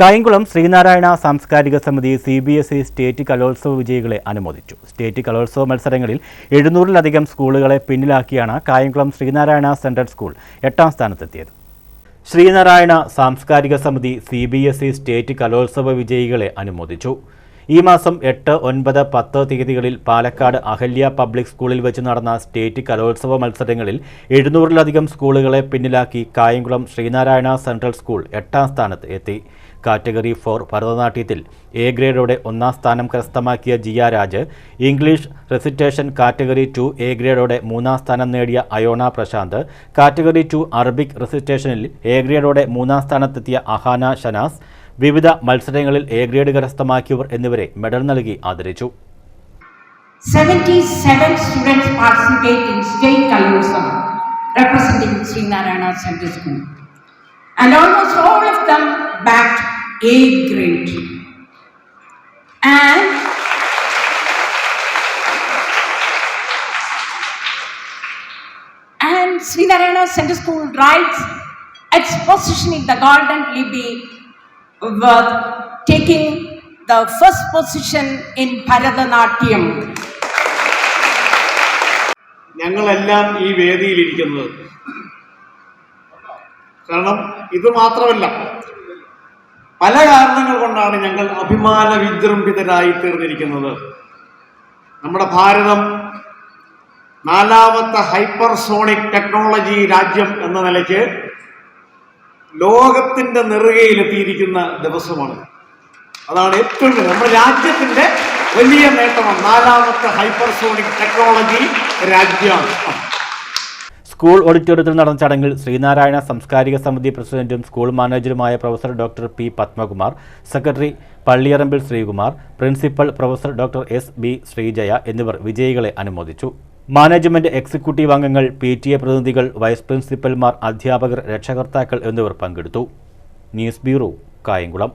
കായംകുളം ശ്രീനാരായണ സാംസ്കാരിക സമിതി C B S E state കലോത്സവ വിജയികളെ അനുമോദിച്ചു. സ്റ്റേറ്റ് കലോത്സവ മത്സരങ്ങളിൽ എഴുന്നൂറിലധികം സ്കൂളുകളെ പിന്നിലാക്കിയാണ് കായംകുളം ശ്രീനാരായണ സെൻട്രൽ സ്കൂൾ എട്ടാം സ്ഥാനത്തെത്തിയത്. ശ്രീനാരായണ സാംസ്കാരിക സമിതി C B S E state കലോത്സവ വിജയികളെ അനുമോദിച്ചു. ഈ മാസം എട്ട് ഒൻപത് പത്ത് തീയതികളിൽ പാലക്കാട് അഹല്യ പബ്ലിക് സ്കൂളിൽ വെച്ച് നടന്ന സ്റ്റേറ്റ് കലോത്സവ മത്സരങ്ങളിൽ എഴുന്നൂറിലധികം സ്കൂളുകളെ പിന്നിലാക്കി കായംകുളം ശ്രീനാരായണ സെൻട്രൽ സ്കൂൾ എട്ടാം സ്ഥാനത്ത് എത്തി. കാറ്റഗറി ഫോർ ഭരതനാട്യത്തിൽ എ ഗ്രേഡോടെ ഒന്നാം സ്ഥാനം കരസ്ഥമാക്കിയ Jiya Raj English recitation category two A ഗ്രേഡോടെ മൂന്നാം സ്ഥാനം നേടിയ Ayona Prashanth category two Arabic റെസിറ്റേഷനിൽ A ഗ്രേഡോടെ മൂന്നാം സ്ഥാനത്തെത്തിയ അഹാന ഷനാസ് വിവിധ മത്സരങ്ങളിൽ എ ഗ്രേഡ് കരസ്ഥമാക്കിയവർ എന്നിവരെ മെഡൽ നൽകി ആദരിച്ചു 77 students participate in state Kalosam representing Sri Narayana Central School. And almost all of them backed A grade. And and Sri Narayana Central School writes its position in the Golden Libby with taking the first position in Bharatanatyam. ഞങ്ങളെല്ലാം ഈ വേദിയിലിരിക്കുന്നത് കാരണം ഇത് മാത്രമല്ല പല കാരണങ്ങൾ കൊണ്ടാണ് ഞങ്ങൾ അഭിമാന വിജൃംഭിതരായി തീർന്നിരിക്കുന്നത് നമ്മുടെ ഭാരതം നാലാമത്തെ ഹൈപ്പർസോണിക് ടെക്നോളജി രാജ്യം എന്ന നിലയ്ക്ക് ലോകത്തിന്റെ നെറുകയിലെത്തിയിരിക്കുന്ന ദിവസമാണ്. അതാണ് ഏറ്റവും നമ്മുടെ രാജ്യത്തിന്റെ വലിയ നേട്ടമാണ്. നാലാമത്തെ ഹൈപ്പർസോണിക് ടെക്നോളജി രാജ്യമാണ് സ്കൂൾ ഓഡിറ്റോറിയത്തിൽ നടന്ന ചടങ്ങിൽ ശ്രീനാരായണ സാംസ്കാരിക സമിതി പ്രസിഡന്റും school മാനേജറുമായ professor doctor P Padmakumar secretary Palliyarambil Sreekumar principal professor doctor S B Sreejaya എന്നിവർ വിജയികളെ അനുമോദിച്ചു. മാനേജ്മെന്റ് എക്സിക്യൂട്ടീവ് അംഗങ്ങൾ പി ടി എ പ്രതിനിധികൾ വൈസ് പ്രിൻസിപ്പൽമാർ അധ്യാപകർ രക്ഷകർത്താക്കൾ എന്നിവർ പങ്കെടുത്തു. News bureau Kayamkulam.